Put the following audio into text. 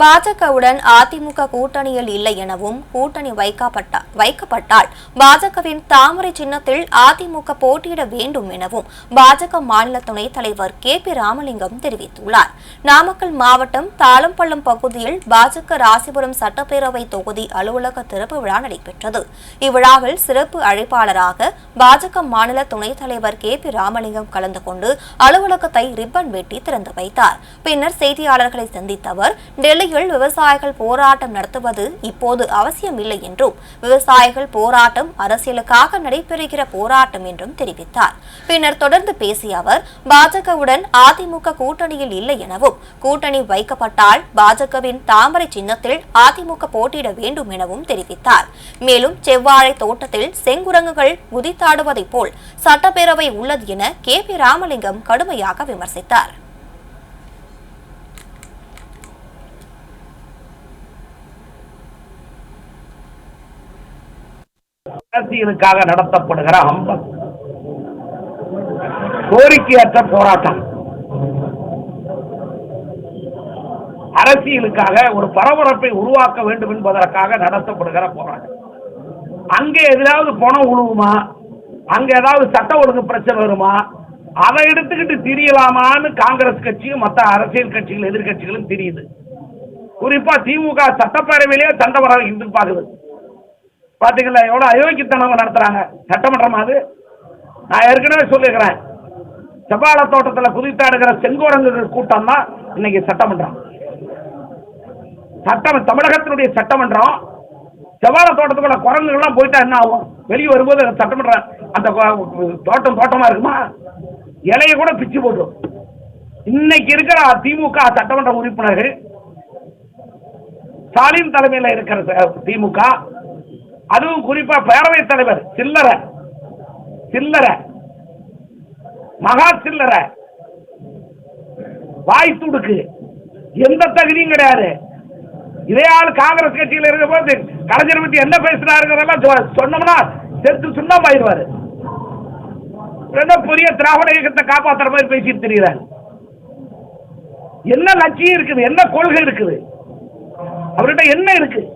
பாஜகவுடன் அதிமுக கூட்டணியில் இல்லை எனவும் கூட்டணி வைக்கப்பட்ட வைக்கப்பட்டால் பாஜகவின் தாமரை சின்னத்தில் அதிமுக போட்டியிட வேண்டும் எனவும் பாஜக மாநில துணைத் தலைவர் கே பி ராமலிங்கம் தெரிவித்துள்ளார். நாமக்கல் மாவட்டம் தாளம்பள்ளம் பகுதியில் பாஜக ராசிபுரம் சட்டப்பேரவை தொகுதி அலுவலக திறப்பு விழா நடைபெற்றது. இவ்விழாவில் சிறப்பு அழைப்பாளராக பாஜக மாநில துணைத் தலைவர் கே பி ராமலிங்கம் கலந்து கொண்டு அலுவலகத்தை ரிப்பன் வெட்டி திறந்து வைத்தார். பின்னர் செய்தியாளர்களை சந்தித்த அவர் டெல்லியில் விவசாயிகள் போராட்டம் நடத்துவது இப்போது அவசியமில்லை என்றும் விவசாயிகள் போராட்டம் அரசியலுக்காக நடைபெறுகிற போராட்டம் என்றும் தெரிவித்தார். பின்னர் தொடர்ந்து பேசிய அவர் பாஜகவுடன் அதிமுக கூட்டணியில் இல்லை எனவும் கூட்டணி வைக்கப்பட்டால் பாஜகவின் தாமரை சின்னத்தில் அதிமுக போட்டியிட வேண்டும் எனவும் தெரிவித்தார். மேலும் செவ்வாழை தோட்டத்தில் செங்குரங்குகள் குதித்தாடுவதைப் போல் சட்டப்பேரவை உள்ளது என கே பி ராமலிங்கம் கடுமையாக விமர்சித்தார். அரசியலுக்காக நடத்தப்படுகிற அம்பம் கோரிக்கையற்ற போராட்டம். அரசியலுக்காக ஒரு பரபரப்பை உருவாக்க வேண்டும் என்பதற்காக நடத்தப்படுகிற போராட்டம். அங்கே எதிலாவது பணம் உழுவுமா? அங்க ஏதாவது சட்ட ஒழுங்கு பிரச்சனை வருமா? அதை எடுத்துக்கிட்டு திரியலாமான்னு காங்கிரஸ் கட்சியும் மற்ற அரசியல் கட்சிகள் எதிர்கட்சிகளும் தெரியுது. குறிப்பா திமுக சட்டப்பேரவையிலேயே சண்டை வர இருந்து பாத்தீங்களா? எவ்வளவு அயோக்கியத்தனம் நடத்துறாங்க. சட்டமன்றம் அது? நான் ஏற்கனவே சொல்லியிருக்கிறேன். செவ்வாழ தோட்டத்தில் குதித்தாடுகிற செங்கோரங்குகள் கூட்டம் தான் இன்னைக்கு சட்டமன்றம். சட்டம் தமிழகத்தினுடைய சட்டமன்றம் செவ்வாழ தோட்டத்துக்குள்ள குரங்குகள்லாம் போயிட்டா என்ன ஆகும்? வெளியே வரும்போது சட்டமன்றம் அந்த தோட்டம் தோட்டமா இருக்குமா? இலைய கூட பிச்சு போட்டுரும். இன்னைக்கு இருக்கிற திமுக சட்டமன்ற உறுப்பினர்கள் ஸ்டாலின் தலைமையில் இருக்கிற திமுக அதுவும் குறிப்பா பேரவை தலைவர் சில்லற சில்லற மகா சில்லற. வாய் துடுக்கு. எந்த தகுதியும் கிடையாது. இதே ஆள் காங்கிரஸ் கட்சியில் இருக்கிற போது கலைஞர் பத்தி என்ன பேசுறாருங்கிறதெல்லாம் சொ- சொன்னோம்னா செத்து சுண்ணா ஆயிடுவாரு. என்ன பெரிய திராவிட இயக்கத்தை காப்பாத்துற மாதிரி பேசிட்டு தெரிகிறார். என்ன லட்சியம் இருக்குது? என்ன கொள்கை இருக்குது? அவர்கிட்ட என்ன இருக்குது